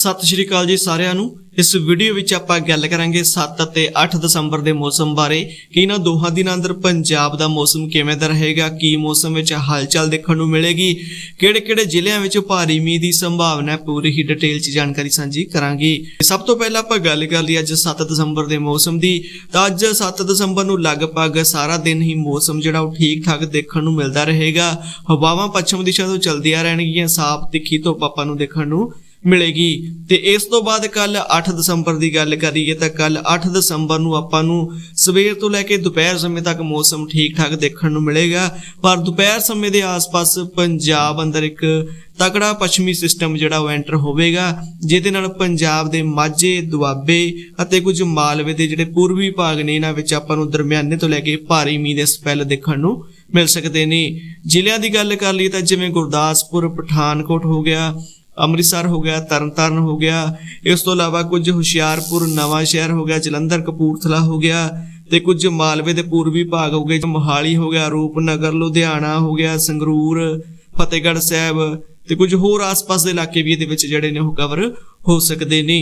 ਸਤਿ ਸ਼੍ਰੀ ਅਕਾਲ ਜੀ ਸਾਰਿਆਂ ਨੂੰ। ਇਸ ਵੀਡੀਓ ਵਿੱਚ ਆਪਾਂ ਗੱਲ ਕਰਾਂਗੇ 7 ਅਤੇ 8 ਦਸੰਬਰ ਦੇ ਮੌਸਮ ਬਾਰੇ। ਕਿ ਇਹਨਾਂ ਦੋਹਾਂ ਦਿਨਾਂ ਅੰਦਰ ਪੰਜਾਬ ਦਾ ਮੌਸਮ ਕਿਵੇਂ ਦਾ ਰਹੇਗਾ? ਕੀ ਮੌਸਮ ਵਿੱਚ ਹਲਚਲ ਦੇਖਣ ਨੂੰ ਮਿਲੇਗੀ? ਕਿਹੜੇ-ਕਿਹੜੇ ਜ਼ਿਲ੍ਹਿਆਂ ਵਿੱਚ ਭਾਰੀ ਮੀਂਹ ਦੀ ਸੰਭਾਵਨਾ ਹੈ? ਪੂਰੀ ਹੀ ਡਿਟੇਲ 'ਚ ਜਾਣਕਾਰੀ ਸਾਂਝੀ ਕਰਾਂਗੇ। ਸਭ ਤੋਂ ਪਹਿਲਾਂ ਆਪਾਂ ਗੱਲ ਕਰ ਲਈ ਅੱਜ 7 ਦਸੰਬਰ ਦੇ ਮੌਸਮ ਦੀ। ਤਾਂ ਅੱਜ 7 ਦਸੰਬਰ ਨੂੰ ਲਗਭਗ ਸਾਰਾ ਦਿਨ ਹੀ ਮੌਸਮ ਜਿਹੜਾ ਉਹ ਠੀਕ-ਠਾਕ ਦੇਖਣ ਨੂੰ ਮਿਲਦਾ ਰਹੇਗਾ। ਹਵਾਵਾਂ ਪੱਛਮ ਦਿਸ਼ਾ ਤੋਂ ਚਲਦੀਆਂ ਰਹਿਣਗੀਆਂ। ਸਾਫ਼ ਤਿੱਖੀ ਧੁੱਪ ਆਪਾਂ ਨੂੰ ਦੇਖਣ ਨੂੰ ਮਿਲੇਗੀ। ਤੇ ਇਸ ਤੋਂ ਬਾਅਦ ਕੱਲ 8 ਦਸੰਬਰ ਦੀ ਗੱਲ ਕਰੀਏ ਤਾਂ ਕੱਲ 8 ਦਸੰਬਰ ਨੂੰ ਆਪਾਂ ਨੂੰ ਸਵੇਰ ਤੋਂ ਲੈ ਕੇ ਦੁਪਹਿਰ ਸਮੇਂ ਤੱਕ ਮੌਸਮ ਠੀਕ ਠਾਕ ਦੇਖਣ ਨੂੰ ਮਿਲੇਗਾ। ਪਰ ਦੁਪਹਿਰ ਸਮੇਂ ਦੇ ਆਸ-ਪਾਸ ਪੰਜਾਬ ਅੰਦਰ ਇੱਕ ਤਕੜਾ ਪੱਛਮੀ ਸਿਸਟਮ ਜਿਹੜਾ ਉਹ ਐਂਟਰ ਹੋਵੇਗਾ, ਜਿਹਦੇ ਨਾਲ ਪੰਜਾਬ ਦੇ ਮਾਝੇ, ਦੁਆਬੇ ਅਤੇ ਕੁਝ ਮਾਲਵੇ ਦੇ ਜਿਹੜੇ ਪੂਰਬੀ ਭਾਗ ਨੇ, ਇਹਨਾਂ ਵਿੱਚ ਆਪਾਂ ਨੂੰ ਦਰਮਿਆਨੇ ਤੋਂ ਲੈ ਕੇ ਭਾਰੀ ਮੀਂਹ ਦੇ ਸਪੈਲ ਦੇਖਣ ਨੂੰ ਮਿਲ ਸਕਦੇ ਨੇ। ਜ਼ਿਲ੍ਹਿਆਂ ਦੀ ਗੱਲ ਕਰ ਲਈਏ ਤਾਂ ਜਿਵੇਂ ਗੁਰਦਾਸਪੁਰ, ਪਠਾਨਕੋਟ ਹੋ ਗਿਆ ਅੰਮ੍ਰਿਤਸਰ ਹੋ ਗਿਆ, ਤਰਨਤਾਰਨ ਹੋ ਗਿਆ, ਇਸ ਤੋਂ ਇਲਾਵਾ ਕੁਝ ਹੁਸ਼ਿਆਰਪੁਰ, ਨਵਾਂ ਸ਼ਹਿਰ ਹੋ ਗਿਆ, ਜਲੰਧਰ, ਕਪੂਰਥਲਾ ਹੋ ਗਿਆ ਤੇ ਕੁਝ ਮਾਲਵੇ ਦੇ ਪੂਰਬੀ ਭਾਗ ਹੋ ਗਏ ਮੋਹਾਲੀ ਹੋ ਗਿਆ, ਰੂਪਨਗਰ, ਲੁਧਿਆਣਾ ਹੋ ਗਿਆ, ਸੰਗਰੂਰ, ਫਤਿਹਗੜ੍ਹ ਸਾਹਿਬ ਤੇ ਕੁਝ ਹੋਰ ਆਸ-ਪਾਸ ਦੇ ਇਲਾਕੇ ਵੀ ਇਹਦੇ ਵਿੱਚ ਜਿਹੜੇ ਨੇ ਉਹ ਕਵਰ ਹੋ ਸਕਦੇ ਨੇ।